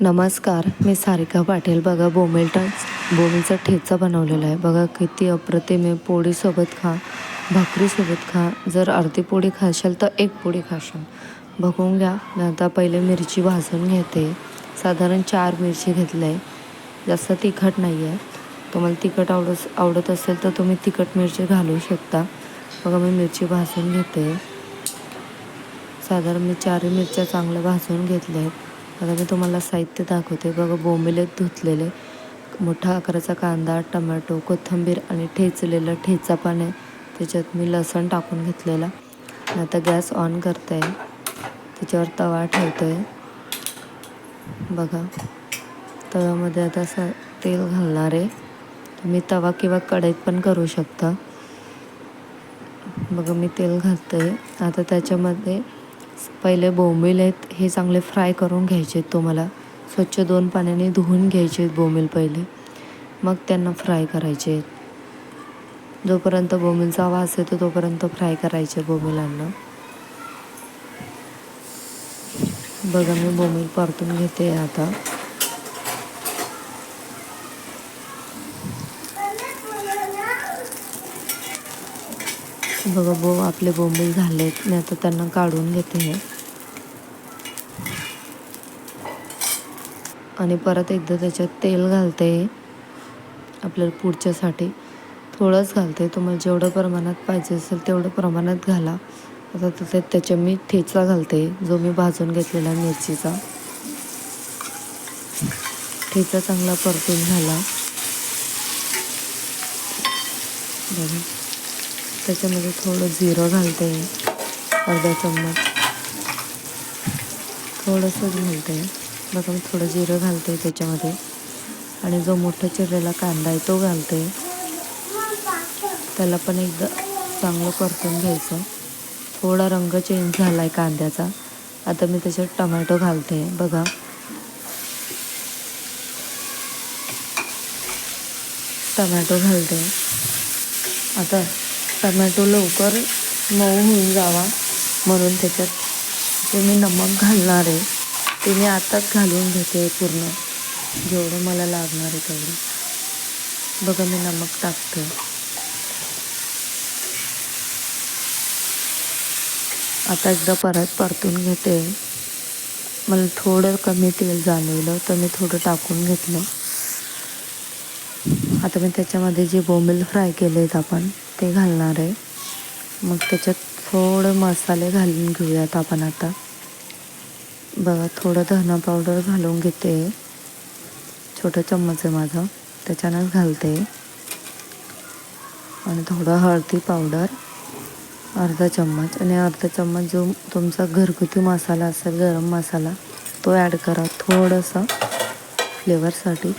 नमस्कार मी सारिका पाटील. बघा बोमिलटा बोमीचा ठेचा बनवलेला आहे. बघा किती अप्रतिम आहे. पोळीसोबत खा भाकरीसोबत खा. जर अर्धी पोळी खाशाल तर एक पोळी खाशाल. बघून घ्या. मी आता पहिले मिरची भाजून घेते. साधारण चार मिरची घेतलं. आहे जास्त तिखट नाही आहे तुम्हाला तिखट आवडत आवडत असेल तर तुम्ही तिखट मिरची घालू शकता. बघा मी मिरची भाजून घेते. साधारण मी चारही मिरच्या चांगल्या भाजून घेतल्या आहेत आता मी तुम्हाला साहित्य दाखवते. बघा बोंबिले धुतलेले मोठा आकाराचा कांदा टमॅटो कोथिंबीर आणि ठेचलेलं ठेचा पण आहे. त्याच्यात मी लसण टाकून घेतलेला. आता गॅस ऑन करते. आहे त्याच्यावर तवा ठेवतो. आहे बघा तव्यामध्ये आता असं तेल घालणार आहे. तुम्ही तवा किंवा कढईत पण करू शकता. बघा मी तेल घालते. आता त्याच्यामध्ये पहिले बोंबील आहेत हे चांगले फ्राय करून घ्यायचे आहेत तुम्हाला. स्वच्छ दोन पाण्याने धुवून घ्यायचे आहेत बोंबील पहिले. मग त्यांना फ्राय करायचे आहेत. जोपर्यंत बोंबीलचा वास येतो तोपर्यंत फ्राय करायचे बोंबिलांना. बघा मी बोंबील परतून घेते आता. बघा बो आपले बोंबील झालेत मी आता त्यांना काढून घेते हे. आणि परत एकदा त्याच्यात तेल घालते आपल्याला पुढच्यासाठी. थोडंच घालते तुम्हाला जेवढं प्रमाणात पाहिजे असेल तेवढं प्रमाणात घाला. आता तसेच त्याच्या मी ठेचा घालते जो मी भाजून घेतलेला मिरचीचा. ठेचा चांगला परतून झाला. बघा. त्याच्यामध्ये थोडं जिरं घालते अर्धा चम्मच. थोडंसंच घालते. बघा मी थोडं जिरं घालते त्याच्यामध्ये. आणि जो मोठा चिरलेला कांदा आहे तो घालते. त्याला पण एकदा चांगलं परतून घ्यायचं. थोडा रंग चेंज झाला आहे कांद्याचा. आता मी त्याच्यात टमॅटो घालते. बघा. टमॅटो घालते. आता टमॅटो लवकर मऊ होऊन जावा म्हणून त्याच्यात जे मी नमक घालणार आहे ते मी आताच घालून घेते पूर्ण. जेवढं मला लागणार आहे तेवढं. बघा मी नमक टाकते. आता एकदा परत परतून घेते. मला थोडं कमी तेल जाणवलं तर मी थोडं टाकून घेतलं. आता मी त्याच्यामध्ये जे बोंबील फ्राय केले आहेत आपण ते घालणार आहे. मग त्याच्यात थोडं मसाले घालून घेऊयात आपण आता. बघा थोडं धना पावडर घालून घेते. छोटं चम्मच आहे माझं. त्याच्यानंच घालते. आणि थोडं हळदी पावडर अर्धा चम्मच. आणि अर्धा चम्मच जो तुमचा घरगुती मसाला असेल गरम मसाला तो ॲड करा थोडंसं फ्लेवरसाठी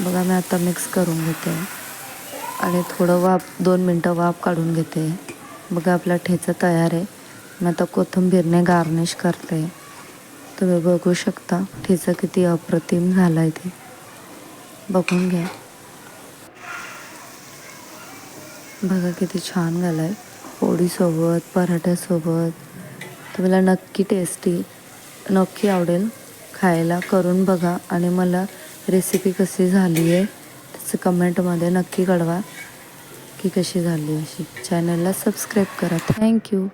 बघा मी आता मिक्स करून घेते. आणि थोडं वाफ दोन मिनटं वाफ काढून घेते. बघा आपला ठेचा तयार आहे. मी आता कोथिंबीरने गार्निश करते. तुम्ही बघू शकता ठेचा किती अप्रतिम झाला आहे ते. बघून घ्या. बघा किती छान झाला आहे पोळीसोबत पराठ्यासोबत. तुम्हाला नक्की टेस्टी नक्की आवडेल. खायला करून बघा. आणि मला रेसिपी कशी झाली आहे कमेंटमध्ये नक्की कळवा की कशी झाली अशी. चॅनलला सबस्क्राईब करा. थँक्यू